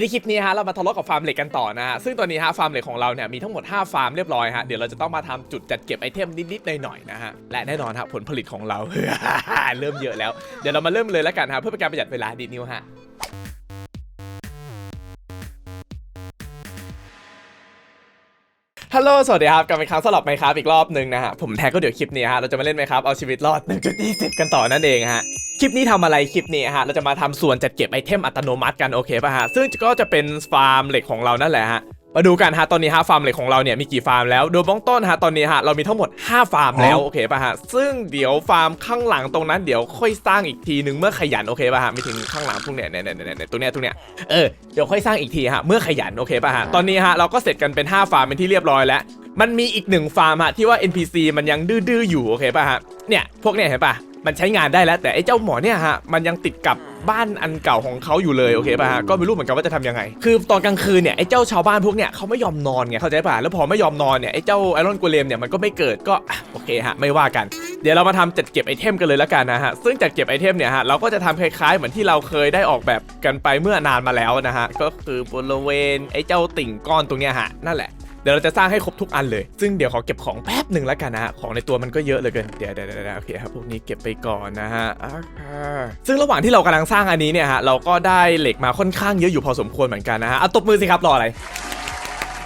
ในคลิปนี้ฮะเรามาทะเลาะกับฟาร์มเหล็กกันต่อนะฮะซึ่งตอนนี้ฮะฟาร์มเหล็กของเราเนี่ยมีทั้งหมด 5 ฟาร์มเรียบร้อยฮะเดี๋ยวเราจะต้องมาทำจุดจัดเก็บไอเทมนิดๆหน่อยๆนะฮะและแน่นอนฮะผลผลิตของเรา เริ่มเยอะแล้วเดี๋ยวเรามาเริ่มเลยแล้วกันฮะเพื่อเป็นการประหยัดเวลาดีนิวฮะ ฮัลโหล สวัสดีครับ กลับมาครั้งสำหรับไมครับอีกรอบหนึ่งนะฮะ ผมแท็กก็เดี๋ยวคลิปนี้ฮะ เราจะมาเล่นไหมครับเอาชีวิตรอด 1.20 กันต่อนั่นเองฮะ คลิปนี้ทำอะไรคลิปนี้ฮะ เราจะมาทำส่วนจัดเก็บไอเทมอัตโนมัติกันโอเคป่ะฮะ ซึ่งก็จะเป็นฟาร์มเหล็กของเรานั่นแหละฮะ มาดูกันฮะตอนนี้ฮะฟาร์มเหล็กของเราเนี่ยมีกี่ฟาร์มแล้วโดยเบื้องต้นฮะตอนนี้ฮะเรามีทั้งหมด 5 ฟาร์มแล้วโอเคป่ะฮะซึ่งเดี๋ยวฟาร์มข้างหลังตรงนั้นเดี๋ยวค่อยสร้างอีกทีหนึ่งเมื่อขยันโอเคป่ะฮะไม่ถึงข้างหลังพวกเนี้ยเนี่ยเนี่ยเนี่ยเนี่ยตรงเนี้ยตรงเนี้ยเออเดี๋ยวค่อยสร้างอีกทีฮะเมื่อขยันโอเคป่ะฮะตอนนี้ฮะเราก็เสร็จกันเป็น 5 ฟาร์มเป็นที่เรียบร้อยแล้วมันมีอีกหนึ่งฟาร์มฮะที่ว่า NPC มันยังดื้อๆอยู่โอเคป่ะฮะเนี่ยพวกเนี่ยเห็นป่ะ มันใช้งานได้แล้ว แต่ไอ้เจ้าหมอเนี่ยฮะมันยังติดกับบ้านอันเก่าของเขาอยู่เลยโอเคป่ะฮะก็ไม่รู้เหมือนกันว่าจะทำยังไง คือตอนกลางคืนเนี่ยไอ้เจ้าชาวบ้านพวกเนี่ยเขาไม่ยอมนอนไงเข้าใจป่ะแล้วพอไม่ยอมนอนเนี่ยไอ้เจ้าไอรอนกูเลมเนี่ยมันก็ไม่เกิดก็โอเคฮะไม่ว่ากัน เดี๋ยวเรามาทำจัดเก็บไอเทมกันเลยแล้วกันนะฮะซึ่งจัดเก็บไอเทมเนี่ยฮะเราก็จะทำคล้ายๆเหมือนที่เราเคยได้ออกแบบกันไปเมื่อนานมาแล้วนะฮะก็คือบริเวณไอ้เจ้าติ่งก้อนตรงเนี้ยฮะนั่นแหละ ดี๋ยวเราจะสร้างให้ครบทุกอันเลย ซึ่งเดี๋ยวขอเก็บของแป๊บหนึ่งแล้วกันนะฮะ ของในตัวมันก็เยอะเหลยเกิน เดี๋ยวเดี๋ยวโอเคครับ พวกนี้เก็บไปก่อนนะฮะ ซึ่งระหว่างที่เรากำลังสร้างอันนี้เนี่ยฮะ เราก็ได้เหล็กมาค่อนข้างเยอะอยู่พอสมควรเหมือนกันนะฮะเอาตบมือสิครับ รออะไร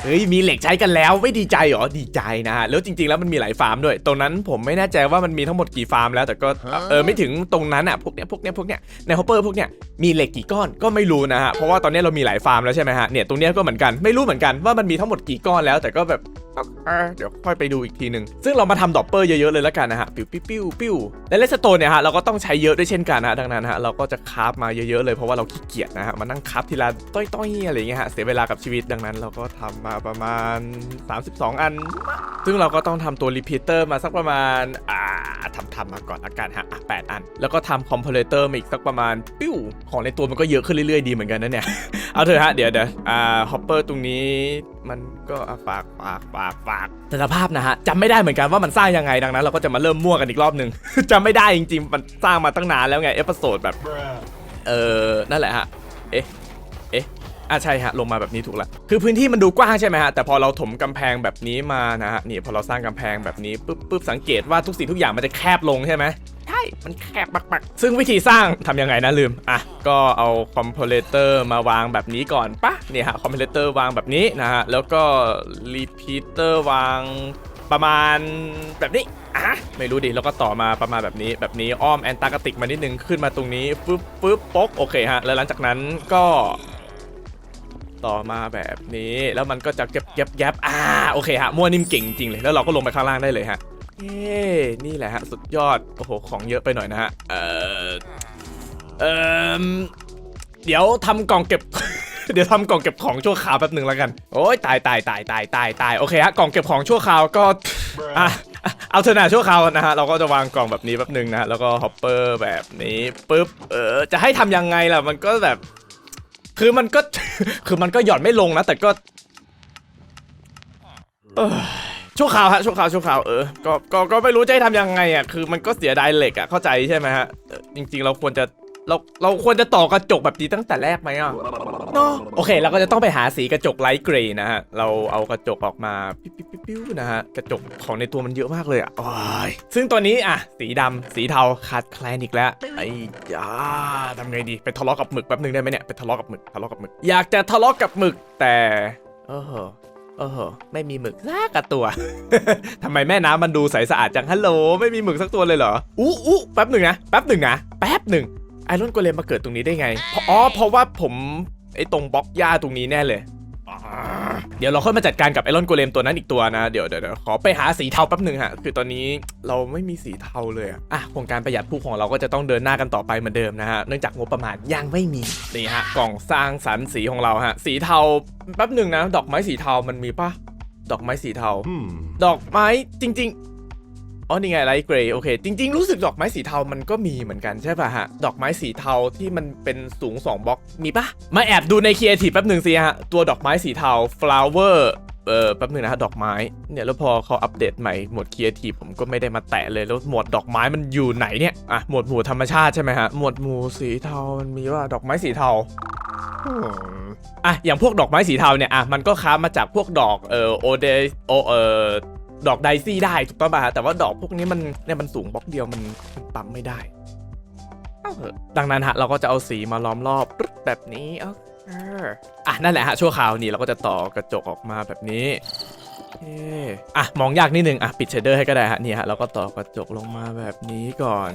เฮ้ยมีเหล็กใช้กันแล้วไม่ดีใจเหรอดีใจนะฮะแล้วจริงๆแล้วมันมีหลายฟาร์มด้วย ตรงนั้นผมไม่แน่ใจว่ามันมีทั้งหมดกี่ฟาร์มแล้วแต่ก็เออไม่ถึงตรงนั้นอะพวกเนี้ยพวกเนี้ยพวกเนี้ยในฮอปเปอร์พวกเนี้ยมีเหล็กกี่ก้อนก็ไม่รู้นะฮะเพราะว่าตอนนี้เรามีหลายฟาร์มแล้วใช่ไหมฮะเนี่ยตรงเนี้ยก็เหมือนกันไม่รู้เหมือนกันว่ามันมีทั้งหมดกี่ก้อนแล้วแต่ก็แบบ เออเดี๋ยวค่อยไปดูอีกทีหนึ่งซึ่งเรามาทำดอปเปอร์เยอะๆเลยแล้วกันนะฮะปิ้วปิ้วปิ้วปิ้วและเลสโตนเนี่ยฮะเราก็ต้องใช้เยอะด้วยเช่นกันนะฮะดังนั้นฮะเราก็จะคราฟมาเยอะๆเลยเพราะว่าเราขี้เกียจนะฮะมานั่งคราฟทีละต้อยๆอะไรอย่างเงี้ยฮะเสียเวลากับชีวิตดังนั้น เราก็ทำมาประมาณ 32 อัน ซึ่งเราก็ต้องทำตัวรีพีเตอร์มาสักประมาณอ่าทำทำมาก่อนอาการฮะอะ8อัน แล้วก็ทำคอมเพลเตอร์มาอีกสักประมาณปิ้วของในตัวมันก็เยอะขึ้นเรื่อยๆดีเหมือนกันนะเนี่ยเอาเถอะฮะเดี๋ยวเดี๋ยวอ่าฮอปเปอร์ตรงนี้ มันก็อะฝากฝากฝากฝากแต่สภาพนะฮะจำไม่ได้เหมือนกันว่ามันสร้างยังไงดังนั้น เราก็จะมาเริ่มมั่วกันอีกรอบหนึ่ง จำไม่ได้จริงๆ มันสร้างมาตั้งนานแล้วไง เอพิโซดแบบ เออนั่นแหละฮะ เอ๊ะ เอ๊ะอะใช่ฮะ ลงมาแบบนี้ถูกละ คือพื้นที่มันดูกว้างใช่ไหมฮะ แต่พอเราถมกำแพงแบบนี้มานะฮะ นี่พอเราสร้างกำแพงแบบนี้ปุ๊บปุ๊บสังเกตว่าทุกสิ่งทุกอย่างมันจะแคบลงใช่ไหม มันแคบปักๆซึ่งวิธีสร้างทำยังไงนะลืม อะ ก็เอาคอมเพลเตอร์มาวางแบบนี้ก่อนปะเนี่ยฮะคอมเพลเตอร์วางแบบนี้นะฮะ แล้วก็รีพีเตอร์วางประมาณแบบนี้อะไม่รู้ดิแล้วก็ต่อมาประมาณแบบนี้แบบนี้อ้อมแอนตาร์กติกมานิดนึงขึ้นมาตรงนี้ปึ๊บปึ๊บป๊กโอเคฮะ แล้วหลังจากนั้นก็ต่อมาแบบนี้แล้วมันก็จะแยบแยบแยบอ่าโอเคฮะมั่วนิ่มเก่งจริงเลยแล้วเราก็ลงไปข้างล่างได้เลยฮะ เอ้นี่แหละฮะ สุดยอด โอ้โห ของเยอะไปหน่อยนะฮะ เออเออเดี๋ยวทำกล่องเก็บ เดี๋ยวทำกล่องเก็บของชั่วคราวแป๊บหนึ่งแล้วกัน โอ้ยตายตายตายตายตายตายโอเคฮะ กล่องเก็บของชั่วคราวก็อะเอาเถอะนะชั่วคราวนะฮะ เราก็จะวางกล่องแบบนี้แป๊บหนึ่งนะ แล้วก็ฮอปเปอร์แบบนี้ปุ๊บ เออ จะให้ทำยังไงล่ะ มันก็แบบ คือมันก็ คือมันก็หย่อนไม่ลงนะ แต่ก็เออ ชั่วคราวฮะชั่วคราวชั่วคราวเออก็ก็ก็ไม่รู้จะให้ทำยังไงอะคือมันก็เสียดายเหล็กอะเข้าใจใช่ไหมฮะเออจริง ๆ เราควรจะเราเราควรจะต่อกระจกแบบนี้ตั้งแต่แรกไหมอะเนาะโอเค เราก็จะต้องไปหาสีกระจกไลท์เกรย์นะฮะเราเอากระจกออกมาปิ๊บปิ๊บปิ๊บปิ๊บนะฮะกระจกของในตัวมันเยอะมากเลยอะโอ้ยซึ่งตัวนี้อะสีดำสีเทาขาดแคลนอีกแล้วไอ้ยาทำไงดีไปทะเลาะกับหมึกแป๊บหนึงได้ไหมเนี่ยไปทะเลาะกับหมึกทะเลาะกับหมึกอยากจะทะเลาะกับหมึกแต่เออ เออไม่มีหมึกสักกระตัวทำไมแม่น้ำมันดูใสสะอาดจัง ฮัลโหล ไม่มีหมึกสักตัวเลยเหรอ อู้อู้แป๊บหนึ่งนะ แป๊บหนึ่งนะ แป๊บหนึ่ง ไอรอนโกเลมมาเกิดตรงนี้ได้ไงเพราะอ๋อ เพราะว่าผมไอตรงบล็อกหญ้าตรงนี้แน่เลยอ่า เดี๋ยวเราค่อยมาจัดการกับไอรอนโกเลมตัวนั้นอีกตัวนะ เดี๋ยวเดี๋ยวเดี๋ยวขอไปหาสีเทาแป๊บหนึ่งฮะ คือตอนนี้เราไม่มีสีเทาเลยอะอะโครงการประหยัดผู้ของเราก็จะต้องเดินหน้ากันต่อไปเหมือนเดิมนะฮะ เนื่องจากงบประมาณยังไม่มี นี่ฮะ กล่องสร้างสรรค์สีของเราฮะ สีเทาแป๊บหนึ่งนะ ดอกไม้สีเทามันมีปะดอกไม้สีเทา ดอกไม้จริง ๆ อ๋อนี่ไงไลท์เกรย์โอเค จริง ๆ รู้สึกดอกไม้สีเทามันก็มีเหมือนกันใช่ป่ะฮะ ดอกไม้สีเทาที่มันเป็นสูง 2บล็อกมีปะมาแอบดูในครีเอทีฟแป๊บหนึ่งสิฮะ ตัวดอกไม้สีเทา flower เออแป๊บหนึ่งนะฮะดอกไม้เนี่ยแล้วพอเขาอัปเดตใหม่หมวดครีเอทีฟผมก็ไม่ได้มาแตะเลยแล้วหมวดดอกไม้มันอยู่ไหนเนี่ยอะหมวดหมู่ธรรมชาติใช่ไหมฮะหมวดหมู่สีเทามันมีว่าดอกไม้สีเทาอะอย่างพวกดอกไม้สีเทาเนี่ยอะมันก็ค้ามาจากพวกดอกเอ่อโอเดโอเอ่อ ดอกไดซี่ได้ถูกต้องป่ะฮะแต่ว่าดอกพวกนี้มันเนี่ยมันสูงบล็อกเดียวมันปั๊มไม่ได้ดังนั้นฮะเราก็จะเอาสีมาล้อมรอบแบบนี้เอออะนั่นแหละฮะชั่วคราวนี่เราก็จะต่อกระจกออกมาแบบนี้ เคอะมองยากนิดนึงอะปิดเชดเดอร์ให้ก็ได้ฮะนี่ฮะเราก็ต่อกระจกลงมาแบบนี้ก่อน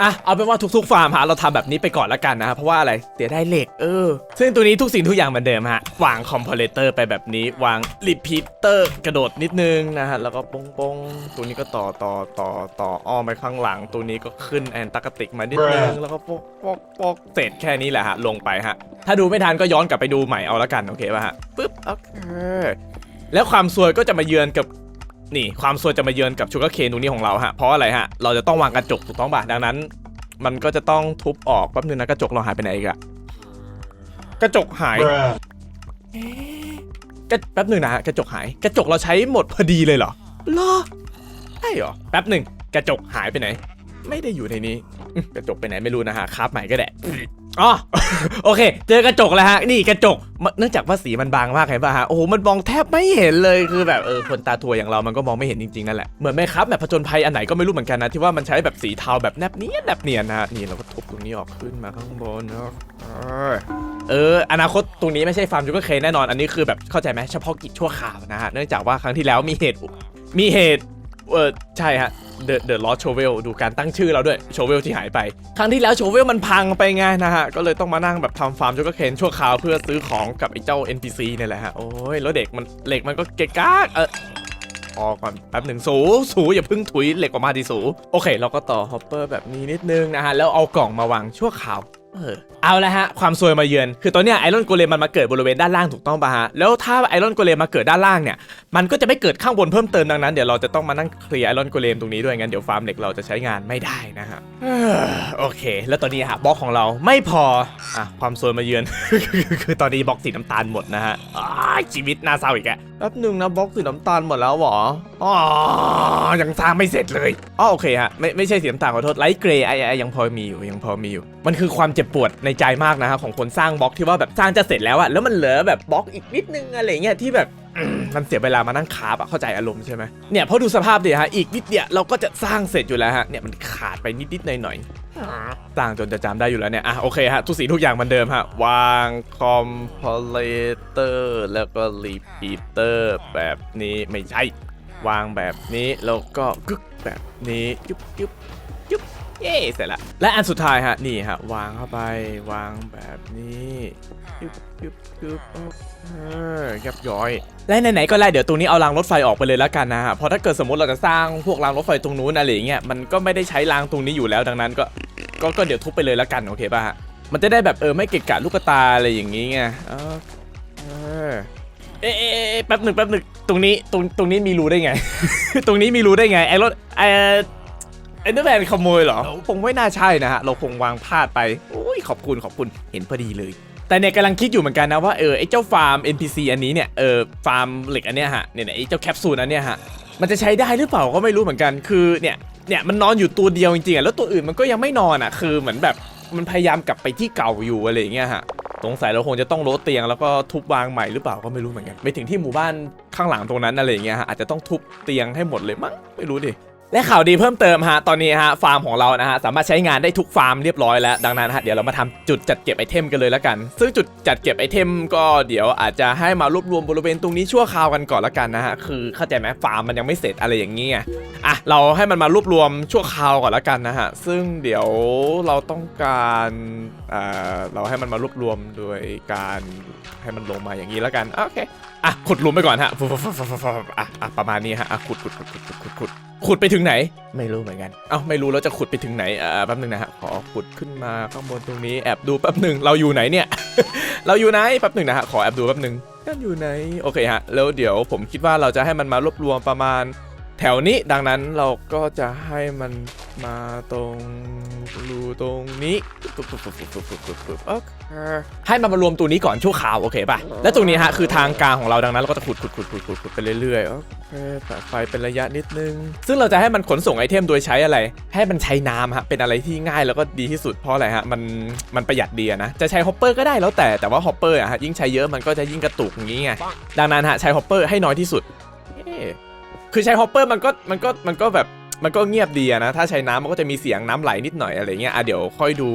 อะเอาเป็นว่าทุกๆฟาร์มฮะเราทำแบบนี้ไปก่อนละกันนะฮะเพราะว่าอะไรเสียได้เหล็กเออ ซึ่งตัวนี้ทุกสิ่งทุกอย่างเหมือนเดิมฮะวางคอมเพลเตอร์ไปแบบนี้วางรีพีเตอร์กระโดดนิดนึงนะฮะแล้วก็ปงปงๆตัวนี้ก็ต่อต่อต่อต่ออ้อมไปข้างหลัง ตัวนี้ก็ขึ้นแอนตากติกมานิดนึงแล้วก็ปกปกปกเสร็จแค่นี้แหละฮะลงไปฮะถ้าดูไม่ทันก็ย้อนกลับไปดูใหม่เอาละกันโอเคป่ะฮะปึ๊บโอเค แล้วความซวยก็จะมาเยือนกับนี่ความซวยจะมาเยือนกับชูการ์เคนตรงนี้ของเราฮะเพราะอะไรฮะเราจะต้องวางกระจกถูกต้องป่ะดังนั้น มันก็จะต้องทุบออกแป๊บนึงนะกระจกเราหายไปไหนอีกอะกระจกหาย Bruh. กระแป๊บหนึ่งนะฮะกระจกหาย กระจกเราใช้หมดพอดีเลยเหรอเหรอใช่เหรอแป๊บหนึ่งกระจกหายไปไหน ไม่ได้อยู่ในนี้อืมกระจกไปไหนไม่รู้นะฮะคราบใหม่ก็แดะ อ๋อโอเค เจอกระจกแล้วฮะ นี่กระจก เนื่องจากว่าสีมันบางมากเห็นป่ะฮะ โอ้โห มันมองแทบไม่เห็นเลย คือแบบเออ คนตาทัวอย่างเรา มันก็มองไม่เห็นจริงๆนั่นแหละ เหมือนไหมครับแบบผจญภัยอันไหนก็ไม่รู้เหมือนกันนะ ที่ว่ามันใช้แบบสีเทาแบบแนบเนียนแนบเนียนนะฮะ นี่เราก็ทุบตรงนี้ออกขึ้นมาข้างบนเนาะเออ อนาคตตรงนี้ไม่ใช่ฟาร์มจูเกอร์เคนแน่นอน อันนี้คือแบบเข้าใจไหมเฉพาะกิจชั่วคราวนะฮะ เนื่องจากว่าครั้งที่แล้วมีเหตุ มีเหตุ เออใช่ฮะเดอะเดอะลอสโชเวลดูการตั้งชื่อเราด้วยโชเวลที่หายไป ครั้งที่แล้วโชเวลมันพังไปไงนะฮะ ก็เลยต้องมานั่งแบบทำฟาร์มจูกเคนชั่วคราวเพื่อซื้อของกับไอ้เจ้า NPC เนี่ยแหละฮะ โอ้ย แล้วเด็กมันเหล็กมันก็เกะกากเออออกก่อนแป๊บหนึ่งสูสูอย่าเพิ่งถุยเหล็กออกมาดิสู โอเค เราก็ต่อฮอปเปอร์แบบนี้นิดนึงนะฮะ แล้วเอากล่องมาวางชั่วคราว เออเอาละฮะ ความซวยมาเยือน คือตอนเนี้ยไอรอนโกเลมมันมาเกิดบริเวณด้านล่างถูกต้องป่ะฮะ แล้วถ้าไอรอนโกเลมมาเกิดด้านล่างเนี่ย มันก็จะไม่เกิดข้างบนเพิ่มเติมดังนั้นเดี๋ยวเราจะต้องมานั่งเคลียร์ไอรอนโกเลมตรงนี้ด้วยงั้นเดี๋ยวฟาร์มเหล็กเราจะใช้งานไม่ได้นะฮะเอ้อโอเค แล้วตอนนี้ฮะบล็อกของเราไม่พอ อะความซวยมาเยือน คือตอนนี้บล็อกสีน้ำตาลหมดนะฮะอ้ายชีวิตน่าเศร้าอีกแกแป๊บหนึงนะบล็อกสีน้ำตาลหมดแล้วเหรออ๋อยังสร้างไม่เสร็จเลยอ๋อโอเคฮะไม่ไม่ใช่สีน้ำตาลขอโทษไลท์เกรย์ไอ้ไอ้ยังพอมีอยู่ยังพอมีอยู่ มันคือความเจ็บปวดในใจมากนะฮะของคนสร้างบล็อกที่ว่าแบบสร้างจะเสร็จแล้วอะแล้วมันเหลือแบบบล็อกอีกนิดนึงอะไรเงี้ยที่แบบมันเสียเวลามานั่งคาบอะเข้าใจอารมณ์ใช่ไหมเนี่ยพราะดูสภาพดิฮะอีกนิดเดียวเราก็จะสร้างเสร็จอยู่แล้วฮะเนี่ยมันขาดไปนิดๆหน่อยๆสร้างจนจะจำได้อยู่แล้วเนี่ยอะโอเคฮะทุกสิ่งทุกอย่างเหมือนเดิมฮะวางคอมเพลเตอร์แล้วก็รีพีเตอร์แบบนี้ไม่ใช่ วางแบบนี้แล้วก็กึกแบบนี้ยุบยุบ เย่เสร็จละและอันสุดท้ายฮะนี่ฮะวางเข้าไปวางแบบนี้ยุบยุบยุบโอเคยับย้อย และไหนๆก็ไล่เดี๋ยวตรงนี้เอารางรถไฟออกไปเลยแล้วกันนะฮะเพราะถ้าเกิดสมมติเราจะสร้างพวกรางรถไฟตรงนู้นอะไรอย่างเงี้ยมันก็ไม่ได้ใช้รางตรงนี้อยู่แล้วดังนั้นก็ก็ก็เดี๋ยวทุบไปเลยแล้วกันโอเคป่ะฮะมันจะได้แบบเออไม่เกะกะลูกตาอะไรอย่างงี้ไงเออเออเอ๊ะเอ๊ะเอ๊ะแป๊บหนึ่งแป๊บหนึ่งตรงนี้ตรงตรงนี้มีรูได้ไง ตรงนี้มีรูได้ไงไอ้รถไอ้ เอ็นเดอร์แมนขโมยเหรอ คงไม่น่าใช่นะฮะ เราคงวางพลาดไปโอ้ยขอบคุณขอบคุณเห็นพอดีเลย แต่เนี่ยกำลังคิดอยู่เหมือนกันนะว่าเออไอ้เจ้าฟาร์ม NPC อันนี้เนี่ยเออฟาร์มเหล็กอันเนี้ยฮะเนี่ยเนี่ยไอ้เจ้าแคปซูลอันเนี้ยฮะมันจะใช้ได้หรือเปล่าก็ไม่รู้เหมือนกันคือเนี่ยเนี่ยมันนอนอยู่ตัวเดียวจริงๆอะแล้วตัวอื่นมันก็ยังไม่นอนอะคือเหมือนแบบมันพยายามกลับไปที่เก่าอยู่อะไรอย่างเงี้ยฮะสงสัยเราคงจะต้องโลดเตียงแล้วก็ทุบวางใหม่หรือเปล่าก็ไม่รู้เหมือนกันไปถึงที่หมู่บ้านข้างหลังตรงนั้นอะไรอย่างเงี้ยฮะอาจจะต้องทุบเตียงให้หมดเลยมั้งไม่รู้ดิ และข่าวดีเพิ่มเติมฮะตอนนี้ฮะฟาร์มของเรานะฮะสามารถใช้งานได้ทุกฟาร์มเรียบร้อยแล้วดังนั้นฮะเดี๋ยวเรามาทำจุดจัดเก็บไอเทมกันเลยแล้วกัน ซึ่งจุดจัดเก็บไอเทมก็เดี๋ยวอาจจะให้มารวบรวมบริเวณตรงนี้ชั่วคราวกันก่อนละกันนะฮะคือเข้าใจไหมฟาร์มมันยังไม่เสร็จอะไรอย่างเงี้ยอะเราให้มันมารวบรวมชั่วคราวก่อนละกันนะฮะซึ่งเดี๋ยวเราต้องการอ่าเราให้มันมารวบรวมโดยการให้มันลงมาอย่างนี้แล้วกันโอเค อะขุดหลุมไปก่อนฮะอะอะประมาณนี้ฮะอะขุดขุดขุดขุดขุดขุดขุดไปถึงไหน ไม่รู้เหมือนกัน เอ้าไม่รู้แล้วจะขุดไปถึงไหนอ่าแป๊บนึงนะฮะขอขุดขึ้นมาข้างบนตรงนี้แอบดูแป๊บหนึ่งเราอยู่ไหนเนี่ย เราอยู่ไหนแป๊บหนึ่งนะฮะขอแอบดูแป๊บหนึ่งอยู่ไหนโอเคฮะแล้วเดี๋ยวผมคิดว่าเราจะให้มันมารวบรวมประมาณ แถวนี้ดังนั้นเราก็จะให้มันมาตรงรูตรงนี้ปึ๊บปึ๊บปึ๊บปึ๊บปึ๊บปึ๊บปึ๊บโอเคให้มันมารวมตัวนี้ก่อนชั่วคราวโอเคป่ะและตรงนี้ฮะคือทางกลางของเราดังนั้นเราก็จะขุดขุดขุดขุดขุดขุดไปเรื่อยๆโอเคแปะไฟเป็นระยะนิดนึง ซึ่งเราจะให้มันขนส่งไอเทมโดยใช้อะไร ให้มันใช้น้ำฮะเป็นอะไรที่ง่ายแล้วก็ดีที่สุดเพราะอะไรฮะมันมันประหยัดดีนะจะใช้ฮอปเปอร์ก็ได้แล้วแต่แต่ว่าฮอปเปอร์อะฮะยิ่งใช้เยอะมันก็จะยิ่งกระตุกอย่างนี้ไงดังนั้นฮะใช้ฮอปเปอร์ให้น้อยที่สุด คือใช้ฮอปเปอร์มันก็มันก็มันก็แบบมันก็เงียบดีอะนะ ถ้าใช้น้ำมันก็จะมีเสียงน้ำไหลนิดหน่อยอะไรเงี้ยอะเดี๋ยวค่อยดู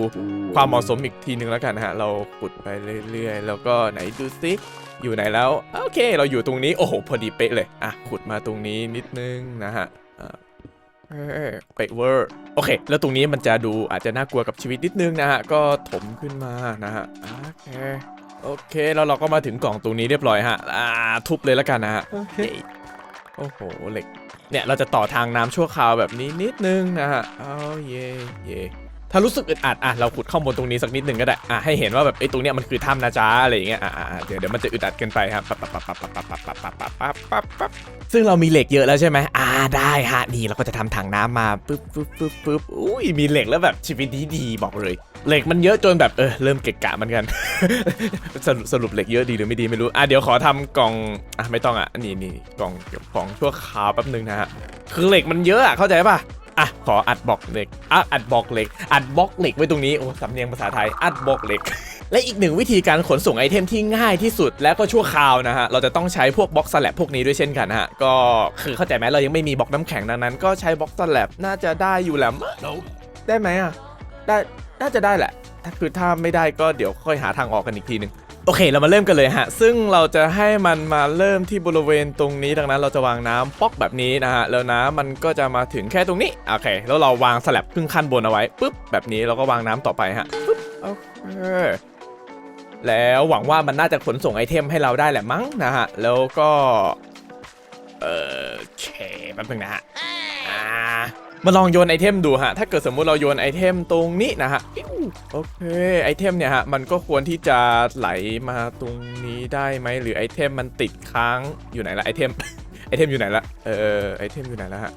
ความเหมาะสมอีกทีนึงแล้วกันนะฮะ เราขุดไปเรื่อยๆ แล้วก็ไหนดูซิอยู่ไหนแล้ว โอเค เราอยู่ตรงนี้ โอ้โห พอดีเป๊ะเลย อะ ขุดมาตรงนี้นิดนึงนะฮะอะเออเป๊ะเวอร์ โอเค แล้วตรงนี้มันจะดูอาจจะน่ากลัวกับชีวิตนิดนึงนะฮะ ก็ถมขึ้นมานะฮะ โอเค โอเค แล้วเราก็มาถึงกล่องตรงนี้เรียบร้อยฮะ อ่า ทุบเลยแล้วกันนะฮะเย้ โอ้โหเหล็ก เนี่ยเราจะต่อทางน้ำชั่วคราวแบบนี้นิดนึงนะฮะเอาเย่เย่ ถ้ารู้สึกอึดอัดอะเราขุดข้อมูลตรงนี้สักนิดหนึ่งก็ได้อะให้เห็นว่าแบบไอ้ตรงเนี้ยมันคือถ้ำนะจ๊ะอะไรอย่างเงี้ยอะอะเดี๋ยวเดี๋ยวมันจะอึดอัดเกินไปครับปั๊บปั๊บปั๊บปั๊บปั๊บปั๊บปั๊บปั๊บปั๊บปั๊บปั๊บซึ่งเรามีเหล็กเยอะแล้วใช่ไหมอ่าได้ฮะนี่เราก็จะทำถังน้ำมาปึ๊บปึ๊บปึ๊บปึ๊บอุ้ยมีเหล็กแล้วแบบชีวิตดีดีบอกเลย เหล็กมันเยอะจนแบบเออเริ่มเกะกะมือนกันสรุปสรุปเหล็กเยอะดีหรือไม่ดีไม่รู้อะเดี๋ยวขอทำกล่องอะไม่ต้องอะนี่นี่กล่องเก็บของชั่วคราวแป๊บนึงนะฮะคือเหล็กมันเยอะอะเข้าใจป่ะ อะขออัดบล็อกเหล็กอะอัดบล็อกเหล็ก อัดบล็อกเหล็กไว้ตรงนี้โอ้สำเนียงภาษาไทยอัดบล็อกเหล็ก และอีกหนึ่งวิธีการขนส่งไอเทมที่ง่ายที่สุดและก็ชั่วคราวนะฮะเราจะต้องใช้พวกบล็อกสแลบพวกนี้ด้วยเช่นกันฮะก็คือเข้าใจไหมเรายังไม่มีบล็อกน้ำแข็งดังนั้น ก็ใช้บล็อกสแลบน่าจะได้อยู่แหละมั้งได้ไหมอะได้น่าจะได้แหละถ้าคือถ้าไม่ได้ก็เดี๋ยวค่อยหาทางออกกันอีกทีหนึ่ง โอเคเรามาเริ่มกันเลยฮะ ซึ่งเราจะให้มันมาเริ่มที่บริเวณตรงนี้ดังนั้นเราจะวางน้ำป๊อกแบบนี้นะฮะแล้วน้ำมันก็จะมาถึงแค่ตรงนี้โอเค แล้วเราวางสแลบครึ่งขั้นบนเอาไว้ปุ๊บแบบนี้เราก็วางน้ำต่อไปฮะปุ๊บโอเคแล้วหวังว่ามันน่าจะขนส่งไอเทมให้เราได้แหละมั้งนะฮะแล้วก็เออโอเคแป๊บนึงนะฮะมาลองโยนไอเทมดูฮะ ถ้าเกิดสมมุติเราโยนไอเทมตรงนี้นะฮะ โอเคไอเทมเนี่ยฮะมันก็ควรที่จะไหลมาตรงนี้ได้ไหมหรือไอเทมมันติดค้างอยู่ไหนละไอเทมไอเทมอยู่ไหนละเออไอเทมอยู่ไหนละฮะ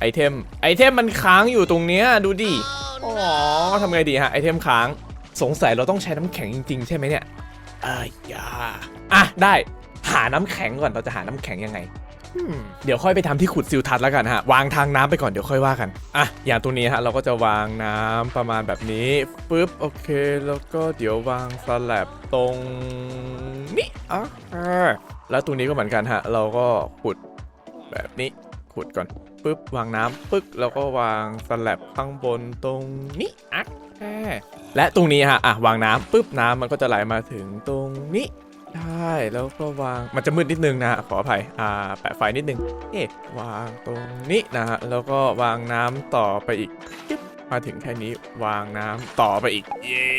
ไอเทมไอเทมมันค้างอยู่ตรงเนี้ยดูดิอ๋อทำไงดีฮะไอเทมค้างสงสัยเราต้องใช้น้ำแข็งจริง ๆ ใช่ไหมเนี่ยเอ้ยอย่าอะได้หาน้ำแข็งก่อนเราจะหาน้ำแข็งยังไงอืม เดี๋ยวค่อยไปทำที่ขุดซิลทัศแล้วกันฮะ วางทางน้ำไปก่อนเดี๋ยวค่อยว่ากัน อะ อย่างตัวนี้ฮะ เราก็จะวางน้ำประมาณแบบนี้ปึ๊บ โอเค แล้วก็เดี๋ยววางสลับตรงนี้อะแล้วตรงนี้ก็เหมือนกันฮะ เราก็ขุดแบบนี้ ขุดก่อนปึ๊บ วางน้ำปึ๊ก แล้วก็วางสลับข้างบนตรงนี้อะแค่และตรงนี้ฮะ อะ วางน้ำปุ๊บน้ำมันก็จะไหลมาถึงตรงนี้ ได้ แล้วก็วาง มันจะมืดนิดนึงนะฮะขออภัย อ่า แปะไฟนิดนึง เอ๊ะ วางตรงนี้นะฮะ แล้วก็วางน้ำต่อไปอีกจึ๊บมาถึงแค่นี้วางน้ำต่อไปอีก เย้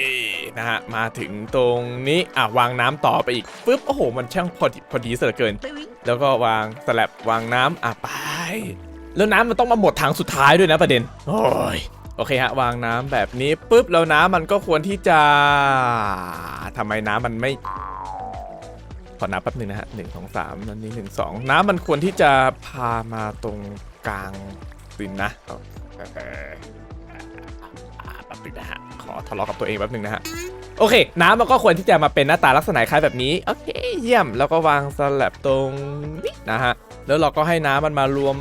นะฮะ มาถึงตรงนี้ อะ วางน้ำต่อไปอีกปุ๊บ โอ้โห มันช่างพอดีพอดีเหลือเกิน แล้วก็วางสลับวางน้ำอะไป แล้วน้ำมันต้องมาหมดถังสุดท้ายด้วยนะประเด็น โอ้ยโอเคฮะ วางน้ำแบบนี้ปุ๊บแล้วน้ำมันก็ควรที่จะทำไมน้ำมันไม่ ขอนับแป๊บหนึ่งนะฮะหนึ่งสองสามอันนี้หนึ่งสองน้ำมันควรที่จะพามาตรงกลางสินนะแป๊บนึงนะฮะขอทะเลาะกับตัวเองแป๊บหนึงนะฮะโอเค น้ำมันก็ควรที่จะมาเป็นหน้าตาลักษณะคล้ายแบบนี้โอเคเยี่ยมแล้วก็วางสลับตรงนี้นะฮะแล้วเราก็ให้น้ำมันมารวม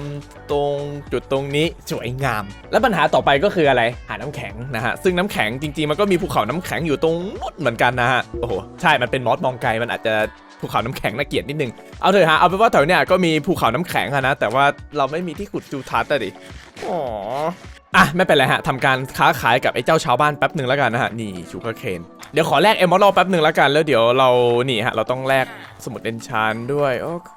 ตรงจุดตรงนี้สวยงาม แล้วปัญหาต่อไปก็คืออะไร หาน้ำแข็งนะฮะซึ่งน้ำแข็งจริงๆมันก็มีภูเขาน้ำแข็งอยู่ตรงนู้นเหมือนกันนะฮะโอ้โหใช่มันเป็นมอสมองไกลมันอาจจะ ภูเขาน้ำแข็งน่าเกลียดนิดนึง เอาเถอะฮะ เอาเป็นว่าแถวเนี้ยก็มีภูเขาน้ำแข็งอะนะ แต่ว่าเราไม่มีที่ขุดจูทัศน์อะดิอ๋ออะไม่เป็นไรฮะทำการค้าขายกับไอ้เจ้าชาวบ้านแป๊บหนึ่งแล้วกันนะฮะนี่ชูการ์เคนเดี๋ยวขอแลกเอมอลแป๊บหนึ่งแล้วกันแล้วเดี๋ยวเรานี่ฮะเราต้องแลกสมุดเอนชานด้วยโอเค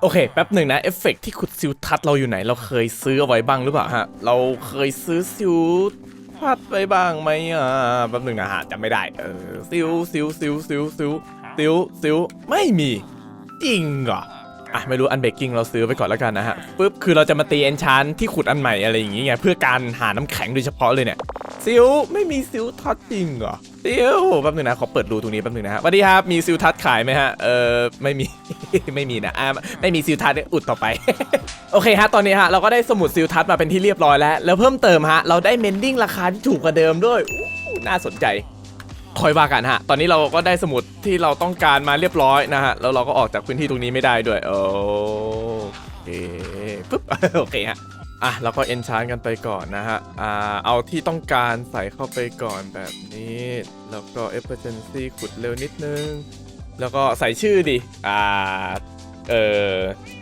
โอเคแป๊บหนึ่งนะเอฟเฟกต์ที่ขุดซิลทัศน์เราอยู่ไหน เราเคยซื้อเอาไว้บ้างหรือเปล่าฮะเราเคยซื้อซิลทัศน์ไว้บ้างไหมอะแป๊บหนึ่งนะฮะจำไม่ได้เออซิลซิลซิลซิลซิล ซิลซิลไม่มีจริงเหรออะไม่รู้อันเบกกิ้งเราซื้อไปก่อนแล้วกันนะฮะปุ๊บคือเราจะมาตีเอนชานที่ขุดอันใหม่อะไรอย่างงี้ไงเพื่อการหาน้ำแข็งโดยเฉพาะเลยเนี่ยซิลไม่มีซิลทัศน์จริงเหรอเดี๋ยวแป๊บนึงนะขอเปิดดูตรงนี้แป๊บนึงนะฮะสวัสดีครับมีซิลทัศขายไหมฮะเออไม่มีไม่มีนะอ่าไม่มีซิลทัศเนี่ยอุดต่อไปโอเคฮะตอนนี้ฮะเราก็ได้สมุดซิลทัศมาเป็นที่เรียบร้อยแล้วแล้วเพิ่มเติมฮะเราได้เมนดิ้งราคาที่ถูกกว่าเดิมด้วยน่าสนใจ คอยว่ากันฮะ ตอนนี้เราก็ได้สมุดที่เราต้องการมาเรียบร้อยนะฮะ แล้วเราก็ออกจากพื้นที่ตรงนี้ไม่ได้ด้วย โอเคปึ๊บ โอเคฮะ อะเราก็เอนชานกันไปก่อนนะฮะ อ่า เอาที่ต้องการใส่เข้าไปก่อนแบบนี้ แล้วก็ efficiency ขุดเร็วนิดนึง แล้วก็ใส่ชื่อดิ อ่า เออ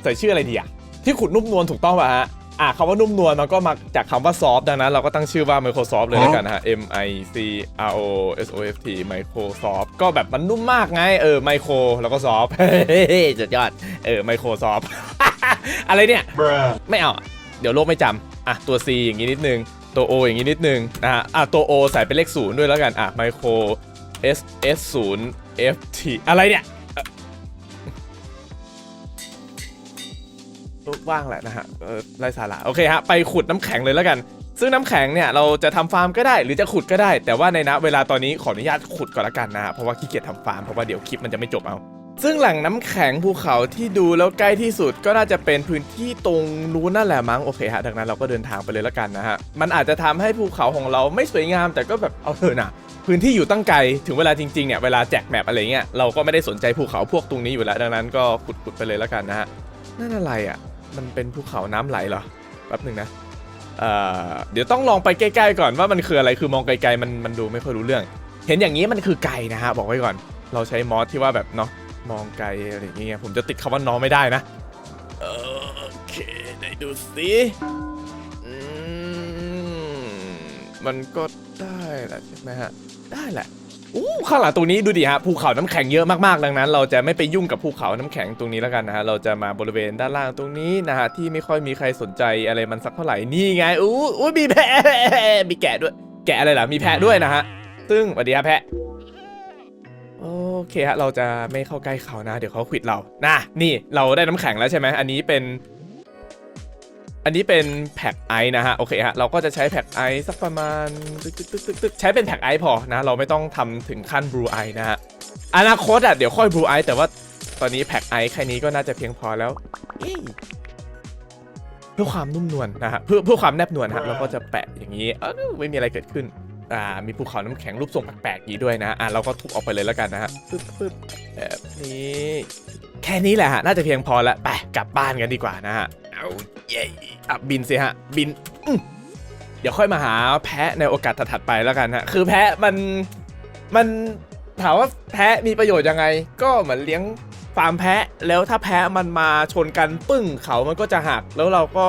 ใส่ชื่ออะไรดีอะที่ขุดนุ่มนวลถูกต้องป่ะฮะ อะคำว่านุ่มนวลมันก็มาจากคำว่า soft ดังนั้น เราก็ตั้งชื่อว่า Microsoft เลยแล้วกันนะฮะ M I C R O S O F T Microsoft ก็แบบมันนุ่มมากไงเออ Micro แล้วก็ soft เฮ้ยสุดยอดเออ Microsoft อะไรเนี่ยไม่เอาอะเดี๋ยวโลกไม่จำอะตัว C อย่างนี้นิดนึงตัว O อย่างนี้นิดนึงนะฮะอะตัว O ใส่เป็นเลขศูนย์ด้วยแล้วกันอะ Micro S S 0 F T อะไรเนี่ย ว่างแหละนะฮะเออไรสาระโอเคฮะไปขุดน้ำแข็งเลยแล้วกัน ซึ่งน้ำแข็งเนี่ยเราจะทำฟาร์มก็ได้หรือจะขุดก็ได้ แต่ว่าในณเวลาตอนนี้ขออนุญาตขุดก่อนละกันนะฮะเพราะว่าขี้เกียจทำฟาร์มเพราะว่าเดี๋ยวคลิปมันจะไม่จบเอา ซึ่งแหล่งน้ำแข็งภูเขาที่ดูแล้วใกล้ที่สุดก็น่าจะเป็นพื้นที่ตรงนู้นนั่นแหละมั้งโอเคฮะดังนั้นเราก็เดินทางไปเลยล้วกันนะฮะมันอาจจะทำให้ภูเขาของเราไม่สวยงาม แต่ก็แบบเอาเถอะนะพื้นที่อยู่ตั้งไกลถึงเวลาจริงๆเนี่ยเวลาแจกแมปอะไรเงี้ยเราก็ไม่ได้สนใจภูเขาพวกตรงนี้อยู่แล้วดังนั้นก็ขุดๆไปเลยล้วกันนะฮะนั่นอะไรอะ มันเป็นภูเขาน้ำไหลเหรอแป๊บหนึ่งนะเอ่อเดี๋ยวต้องลองไปใกล้ๆก่อนว่ามันคืออะไรคือมองไกลๆมันมันดูไม่ค่อยรู้เรื่อง เห็นอย่างนี้มันคือไก่นะฮะบอกไว้ก่อน เราใช้มอสที่ว่าแบบเนาะมองไกลอะไรอย่างเงี้ยผมจะติดคำว่าน้องไม่ได้นะโอเคไหนดูสิมมันก็ได้แหละใช่ไหมฮะได้แหละ อู้ข้างหลังตรงนี้ดูดิฮะภูเขาน้ำแข็งเยอะมากๆดังนั้น เราจะไม่ไปยุ่งกับภูเขาน้ำแข็งตรงนี้แล้วกันนะฮะเราจะมาบริเวณด้านล่างตรงนี้นะฮะที่ไม่ค่อยมีใครสนใจอะไรมันสักเท่าไหร่นี่ไงอู้อู้มีแพะมีแกะด้วย แกะอะไรล่ะมีแพะด้วยนะฮะซึ่งสวัสดีครับแพะโอเคฮะเราจะไม่เข้าใกล้เขานะ เดี๋ยวเขาขิดเรานะนี่เราได้น้ำแข็งแล้วใช่ไหมอันนี้เป็น อันนี้เป็นแพ็กไอนะฮะโอเคฮะเราก็จะใช้แพ็กไอสักประมาณตึกตึกตึกตึกตึกใช้เป็นแพ็กไอพอนะเราไม่ต้องทำถึงขั้นบลูไอนะฮะอนาคตอะเดี๋ยวค่อยบลูไอแต่ว่าตอนนี้แพ็กไอแค่นี้ก็น่าจะเพียงพอแล้วเอ้ยเพื่อความนุ่มนวลนะฮะเพื่อเพื่อความแนบนวลฮะเราก็จะแปะอย่างนี้เออไม่มีอะไรเกิดขึ้น อ่ามีภูเขาน้ำแข็งรูปทรงแปลกๆอย่างนี้ด้วยนะอ่าเราก็ทุบออกไปเลยแล้วกันนะฮะปึ๊บปึ๊บแบบนี้แค่นี้แหละฮะน่าจะเพียงพอแล้วไปกลับบ้านกันดีกว่านะฮะเอาเย้อะบินสิฮะบินอืเดี๋ยวค่อยมาหาแพะในโอกาสถัดๆไปแล้วกันฮะคือแพะมันมันถามว่าแพะมีประโยชน์ยังไง ก็เหมือนเลี้ยง ฟาร์มแพะแล้วถ้าแพะมันมาชนกันปึ้งเขามันก็จะหัก แล้วเราก็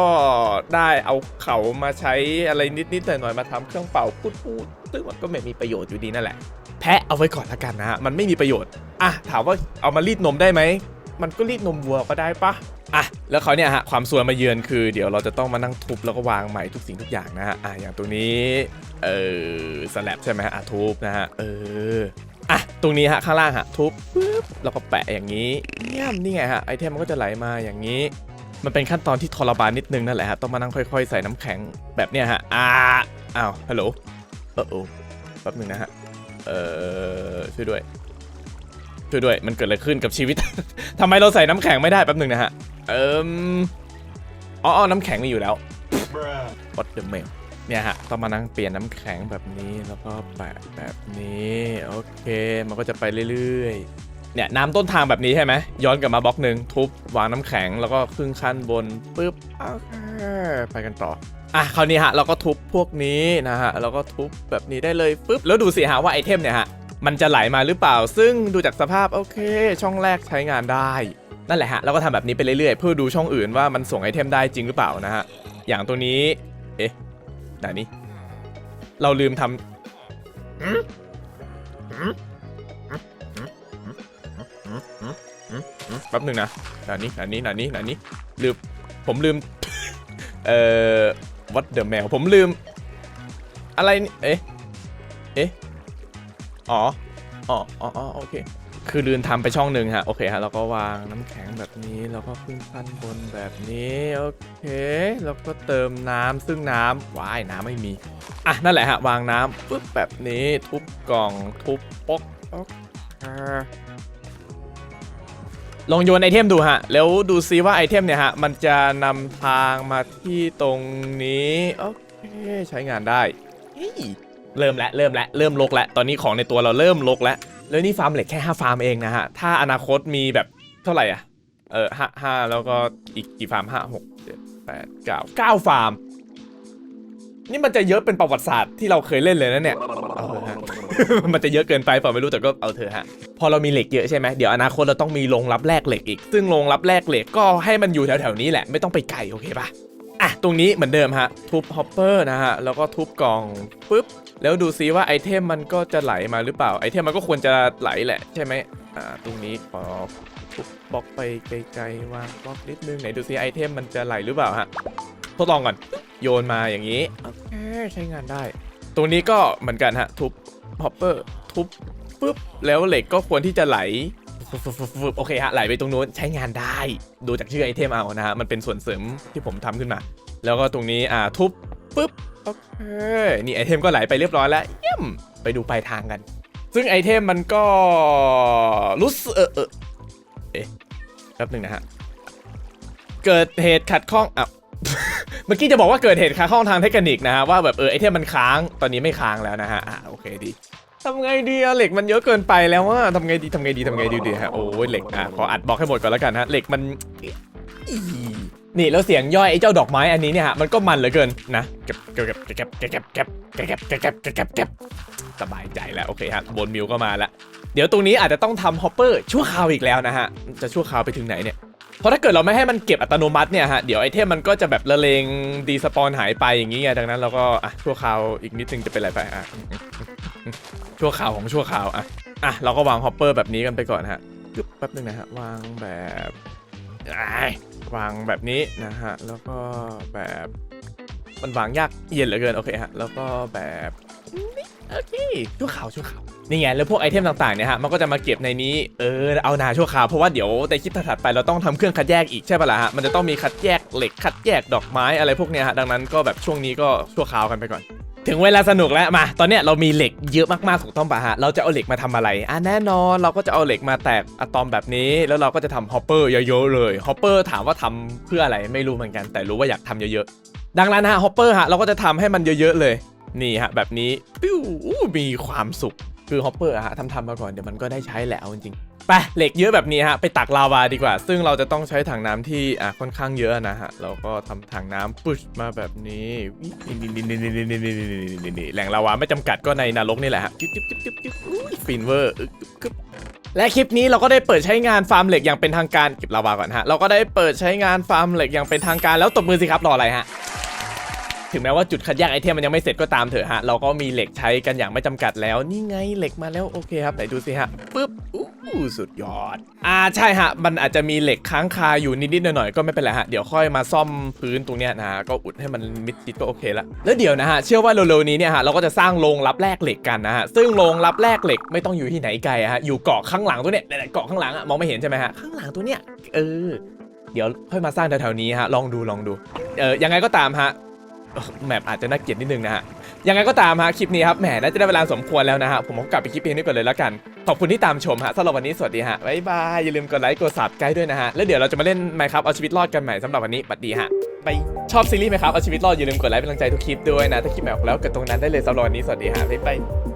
ได้เอาเขามาใช้อะไรนิดๆหน่อยๆมาทำเครื่องเป่าพูดๆซึ่งมันก็ไม่มีประโยชน์อยู่ดีนั่นแหละ แพะเอาไว้ก่อนละกันนะ มันไม่มีประโยชน์อะถามว่าเอามารีดนมได้ไหมมันก็รีดนมวัวก็ได้ปะอะแล้วเขาเนี่ยฮะความซวยมาเยือนคือ เดี๋ยวเราจะต้องมานั่งทุบแล้วก็วางใหม่ทุกสิ่งทุกอย่างนะฮะอะอย่างตรงนี้เออสแลบใช่ไหมฮะอะทุบนะฮะเออ อะ ตรงนี้ฮะ ข้างล่างฮะ ทุบปุ๊บแล้วก็แปะอย่างนี้เยี่ยมนี่ไงฮะ ไอเทมมันก็จะไหลมาอย่างนี้ มันเป็นขั้นตอนที่ทรมานนิดนึงนั่นแหละฮะ ต้องมานั่งค่อยๆ ใส่น้ำแข็งแบบเนี้ยฮะ อ่า อ้าว ฮัลโหล เออโอ้แป๊บหนึงนะฮะ เออช่วยด้วย ช่วยด้วย มันเกิดอะไรขึ้นกับชีวิตทำไมเราใส่น้ำแข็งไม่ได้แป๊บหนึงนะฮะ เอิมอ๋ออ๋อ น้ำแข็งมีอยู่แล้ว What the mail เนี่ยฮะต้องมานั่งเปลี่ยนน้ำแข็งแบบนี้แล้วก็แปะแบบนี้โอเค มันก็จะไปเรื่อยๆเนี่ยน้ำต้นทางแบบนี้ใช่ไหมย้อนกลับมาบล็อกหนึ่งทุบวางน้ำแข็งแล้วก็ครึ่งขั้นบนปุ๊บโอเคไปกันต่ออะคราวนี้ฮะเราก็ทุบพวกนี้นะฮะเราก็ทุบแบบนี้ได้เลยปุ๊บแล้วดูสิฮะว่าไอเทมเนี่ยฮะมันจะไหลมาหรือเปล่า ซึ่งดูจากสภาพโอเค ช่องแรกใช้งานได้นั่นแหละฮะเราก็ทำแบบนี้ไปเรื่อยๆ เพื่อดูช่องอื่นว่ามันส่งไอเทมได้จริงหรือเปล่านะฮะอย่างตัวนี้เอ๊ะ ไหนนี่เราลืมทำแป๊บหนึ่งนะหนานี้หนานี้หนานี้หนานี้ลืมผมลืม เอ่อ what the mail ผมลืม อะไรนี่เอ๊ะเอ๊ะอ๋ออ๋ออ๋ออ๋อโอเค คือลืนทำไปช่องหนึ่งฮะ โอเคฮะแล้วก็วางน้ำแข็งแบบนี้ แล้วก็ขึ้นขั้นบนแบบนี้ โอเค แล้วก็เติมน้ำซึ่งน้ำว้ายน้ำไม่มี อะ นั่นแหละฮะ วางน้ำปุ๊บแบบนี้ทุบกล่องทุบป๊อกป๊อกอ่าลองโยนไอเทมดูฮะ แล้วดูซิว่าไอเทมเนี่ยฮะ มันจะนำทางมาที่ตรงนี้โอเคใช้งานได้เฮ้ยเริ่มแล้วเริ่มแล้วเริ่มลกแล้วตอนนี้ของในตัวเราเริ่มลกแล้ว แล้วนี่ฟาร์มเหล็กแค่5ฟาร์มเองนะฮะ ถ้าอนาคตมีแบบเท่าไหร่อะ เออห้าห้าแล้วก็อีกกี่ฟาร์มห้าหกเจ็ดแปดเก้าเก้าฟาร์ม นี่มันจะเยอะเป็นประวัติศาสตร์ที่เราเคยเล่นเลยนะเนี่ยเอาเถอะฮะ มันจะเยอะเกินไปเปล่าไม่รู้แต่ก็เอาเถอะฮะ พอเรามีเหล็กเยอะใช่ไหมเดี๋ยวอนาคตเราต้องมีโรงรับแลกเหล็กอีก ซึ่งโรงรับแลกเหล็กก็ให้มันอยู่แถวๆนี้แหละไม่ต้องไปไกลโอเคปะอะตรงนี้เหมือนเดิมฮะทุบฮอปเปอร์นะฮะแล้วก็ทุบกล่องปุ๊บ แล้วดูซิว่าไอเทมมันก็จะไหลมาหรือเปล่า ไอเทมมันก็ควรจะไหลแหละใช่ไหมอ่าตรงนี้ขอทุบบล็อกไปไกลๆวางบล็อกนิดนึงไหนดูซิไอเทมมันจะไหลหรือเปล่าฮะทดลองก่อนโยนมาอย่างนี้โอเคใช้งานได้ ตรงนี้ก็เหมือนกันฮะทุบฮอปเปอร์ทุบปุ๊บแล้วเหล็กก็ควรที่จะไหลโอเคฮะไหลไปตรงนู้นใช้งานได้ ดูจากชื่อไอเทมเอานะฮะมันเป็นส่วนเสริมที่ผมทำขึ้นมา แล้วก็ตรงนี้อ่าทุบปุ๊บ โอเค นี่ไอเทมก็ไหลไปเรียบร้อยแล้วเยี่ยมไปดูปลายทางกัน ซึ่งไอเทมมันก็รู้สึกเออเออเอ๊ะแป๊บหนึ่งนะฮะ เกิดเหตุขัดข้องอะเมื่อกี้จะบอกว่าเกิดเหตุขัดข้องทางเทคนิคนะฮะว่าแบบเออไอเทมมันค้างตอนนี้ไม่ค้างแล้วนะฮะอ่าโอเคดีทำไงดีอะเหล็กมันเยอะเกินไปแล้วว่าทำไงดีทำไงดีทำไงดีดีฮะโอ้ยเหล็กอะขออัดบล็อกให้หมดก่อนแล้วกันฮะเหล็กมันอ นี่แล้วเสียงย่อยไอ้เจ้าดอกไม้อันนี้เนี่ยฮะมันก็มันเหลือเกินนะเก็บเก็บเก็บเก็บเก็บเก็บเก็บเก็บเก็บเก็บเก็บเก็บสบายใจแล้วโอเคฮะบนมิวก็มาแล้วเดี๋ยวตรงนี้อาจจะต้องทำฮอปเปอร์ชั่วคราวอีกแล้วนะฮะจะชั่วคราวไปถึงไหนเนี่ยเพราะถ้าเกิดเราไม่ให้มันเก็บอัตโนมัติเนี่ยฮะเดี๋ยวไอเทมมันก็จะแบบละเลงดีสปอนหายไปอย่างนี้ไงดังนั้นเราก็อะชั่วคราวอีกนิดนึงจะเป็นอะไรไปอะชั่วคราวของชั่วคราวอะอะเราก็วางฮอปเปอร์แบบนี้กันไปก่อนฮะแป๊บนึงนะฮะวางแบบ วางแบบนี้นะฮะ แล้วก็แบบมันวางยากเย็นเหลือเกินโอเคฮะ แล้วก็แบบโอเคชั่วคราวชั่วคราวนี่ไงแล้วพวกไอเทมต่างๆเนี่ยฮะมันก็จะมาเก็บในนี้เออเอานาชั่วคราวเพราะว่าเดี๋ยวในคลิปถัดไปเราต้องทำเครื่องคัดแยกอีกใช่ปะล่ะฮะมันจะต้องมีคัดแยกเหล็กคัดแยกดอกไม้อะไรพวกเนี้ยฮะดังนั้นก็แบบช่วงนี้ก็ชั่วคราวกันไปก่อน ถึงเวลาสนุกแล้วมา ตอนเนี้ยเรามีเหล็กเยอะมากๆถูกต้องปะฮะ เราจะเอาเหล็กมาทำอะไร อะแน่นอนเราก็จะเอาเหล็กมาแตกอะตอมแบบนี้ แล้วเราก็จะทำฮอปเปอร์เยอะๆเลยฮอปเปอร์ถามว่าทำเพื่ออะไรไม่รู้เหมือนกัน แต่รู้ว่าอยากทำเยอะๆ ดังนั้นนะฮะฮอปเปอร์ฮะเราก็จะทำให้มันเยอะๆเลย นี่ฮะแบบนี้ปิ้วอู้มีความสุข คือฮอปเปอร์อะฮะทำทำมาก่อนเดี๋ยวมันก็ได้ใช้แหละเอาจริงไปเหล็กเยอะแบบนี้ฮะไปตักลาวาดีกว่า ซึ่งเราจะต้องใช้ถังน้ำที่อะค่อนข้างเยอะนะฮะเราก็ทำถังน้ำปุ๊ชมาแบบนี้นี่นี่นี่นี่นี่นี่นี่แหล่งลาวาไม่จำกัดก็ในนรกนี่แหละฮะจิ๊บจิ๊บจิ๊บจิ๊บจิ๊บฟินเวอร์และคลิปนี้เราก็ได้เปิดใช้งานฟาร์มเหล็กอย่างเป็นทางการเก็บลาวาก่อนฮะเราก็ได้เปิดใช้งานฟาร์มเหล็กอย่างเป็นทางการแล้วตบมือสิครับรออะไรฮะ ถึงแม้ว่าจุดคัดแยกไอเทมมันยังไม่เสร็จก็ตามเถอะฮะ เราก็มีเหล็กใช้กันอย่างไม่จำกัดแล้ว นี่ไงเหล็กมาแล้วโอเคครับไหนดูสิฮะปึ๊บอู้สุดยอด อ่าใช่ฮะ มันอาจจะมีเหล็กค้างคาอยู่นิดๆหน่อยๆก็ไม่เป็นไรฮะ เดี๋ยวค่อยมาซ่อมพื้นตรงเนี้ยนะก็อุดให้มันมิดชิดก็โอเคละ แล้วเดี๋ยวนะฮะ เชื่อว่าเร็วๆนี้เนี่ยฮะเราก็จะสร้างโรงรับแลกเหล็กกันนะฮะ ซึ่งโรงรับแลกเหล็กไม่ต้องอยู่ที่ไหนไกลฮะ อยู่เกาะข้างหลังตัวเนี้ยเนี่ยๆเกาะข้างหลังอะมองไม่เห็นใช่ไหมฮะ ข้างหลังตัวเนี้ยเออเดี๋ยวค่อยมาสร้างแถวๆนี้ฮะ ลองดูลองดู เออยังไงก็ตามฮะ แมปอาจจะน่าเกลียดนิดนึงนะฮะยังไงก็ตามฮะคลิปนี้ครับแหมน่าจะได้เวลาสมควรแล้วนะฮะผมขอกลับไปคลิปเพลงนี้ก่อนเลยแล้วกัน ขอบคุณที่ตามชมฮะสำหรับวันนี้สวัสดีฮะบ๊ายบายอย่าลืมกดไลค์กดซับสไครต์ด้วยนะฮะแล้วเดี๋ยวเราจะมาเล่นไหมครับเอาชีวิตรอดกันใหม่สำหรับวันนี้บัดดีฮะบายชอบซีรีส์ไหมครับเอาชีวิตรอดอย่าลืมกดไลค์เป็นกำลังใจทุกคลิปด้วยนะถ้าคลิปแบบแล้วกดตรงนั้นได้เลยสำหรับวันนี้สวัสดีฮะบ๊ายบาย